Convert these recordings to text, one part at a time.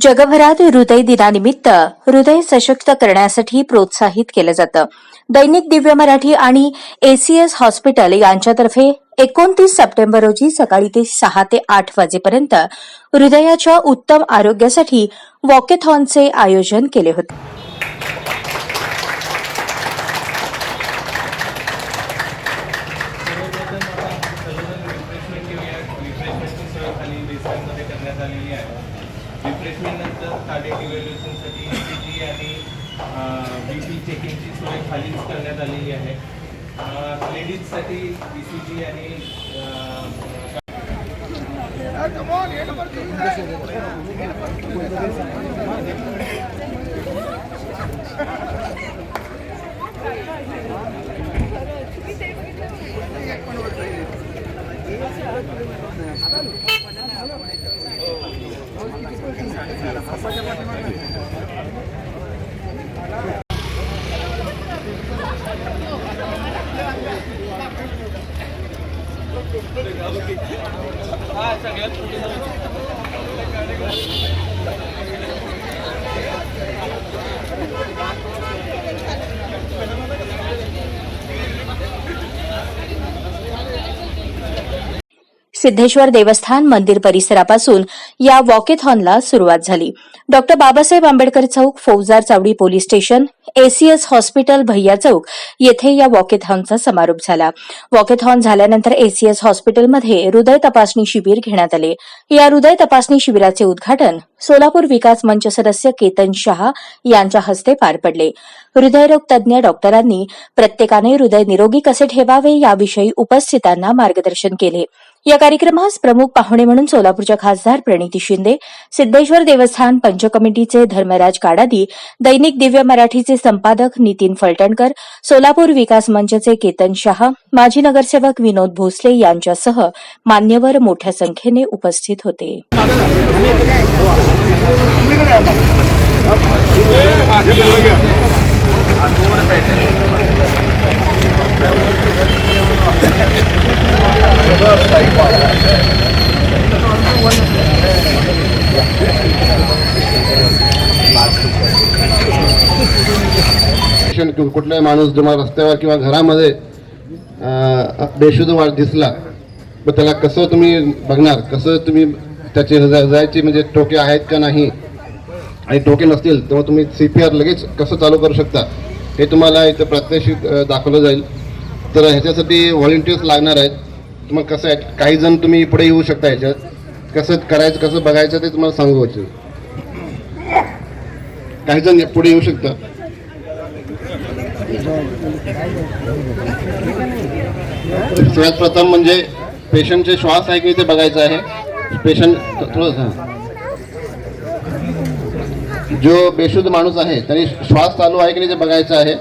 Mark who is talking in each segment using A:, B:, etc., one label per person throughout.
A: जगभरात हृदय दिनानिमित्त हृदय सशक्त करण्यासाठी प्रोत्साहित केलं जातं. दैनिक दिव्य मराठी आणि एसीएस हॉस्पिटल यांच्यातर्फे एकोणतीस सप्टेंबर रोजी सकाळी ते सहा ते आठ वाजेपर्यंत हृदयाच्या उत्तम आरोग्यासाठी वॉकेथॉनचे आयोजन केले होते.
B: करण्यात आलेली आहे. रिफ्रेशमेंट नंतर कार्डियक इव्हॅल्युएशनसाठी जी आणि बी पी चेकिंगची सोय खालीच करण्यात आलेली आहे. लेडीजसाठी बी सी जी आणि सगळ्यात
A: सिद्धेश्वर देवस्थान मंदिर परिसरापासून या वॉकेथॉनला सुरुवात झाली. Doctor Babasaheb Ambedkar Chowk Faujdar Chawdi police station ACS hospital Bhaiya Chowk येथे या वॉकेथॉनचा समारोप झाला. वॉकेथॉन झाल्यानंतर एसीएस हॉस्पिटलमध्ये हृदय तपासणी शिबिर घेण्यात आले. या हृदय तपासणी शिबिराचे उद्घाटन सोलापूर विकास मंच सदस्य केतन शहा यांच्या हस्ते पार पडले. हृदयरोग तज्ज्ञ डॉक्टरांनी प्रत्येकाने हृदय निरोगी कसे ठेवावे याविषयी उपस्थितांना मार्गदर्शन केले. या कार्यक्रमास प्रमुख पाहुणे म्हणून सोलापूरच्या खासदार प्रणिती शिंदे सिद्धेश्वर देवस्थान पंच कमिटीचे धर्मराज काडादी दैनिक दिव्य मराठीचे संपादक नितीन फलटणकर सोलापूर विकास मंचचे केतन शाह माजी नगरसेवक विनोद भोसले यांच्यासह मान्यवर मोठ्या संख्येने उपस्थित होते.
C: पेशंट किंवा कुठलाही माणूस तुम्हाला रस्त्यावर किंवा घरामध्ये बेशुद्ध वाढ दिसला मग त्याला कसं तुम्ही बघणार? कसं तुम्ही त्याचे हृदय- म्हणजे टोके आहेत का नाही? आणि टोके नसतील तेव्हा तुम्ही सी पी आर लगेच कसं चालू करू शकता? हे तुम्हाला इथं प्रात्यक्षिक दाखवलं जाईल. तर ह्याच्यासाठी व्हॉलेंटियर्स लागणार आहेत. मग कसं आहे काही जण तुम्ही पुढे येऊ शकता ह्याच्यात. कसं करायचं कसं बघायचं ते तुम्हाला सांगू काही जण पुढे येऊ शकता. सगळ्यात प्रथम म्हणजे पेशंटचे श्वास आहे की ते बघायचं आहे. पेशंट थोडं जो बेशुद्ध माणूस आहे त्यांनी श्वास चालू आहे की नाही ते बघायचं आहे.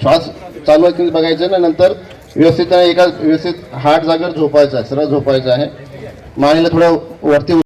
C: श्वास चालू आहे की नाही बघायचं ना नंतर व्यवस्थित एका व्यवस्थित हार्ट जागेवर झोपायचं आहे सरळ झोपायचं आहे. मानेला थोडं वरती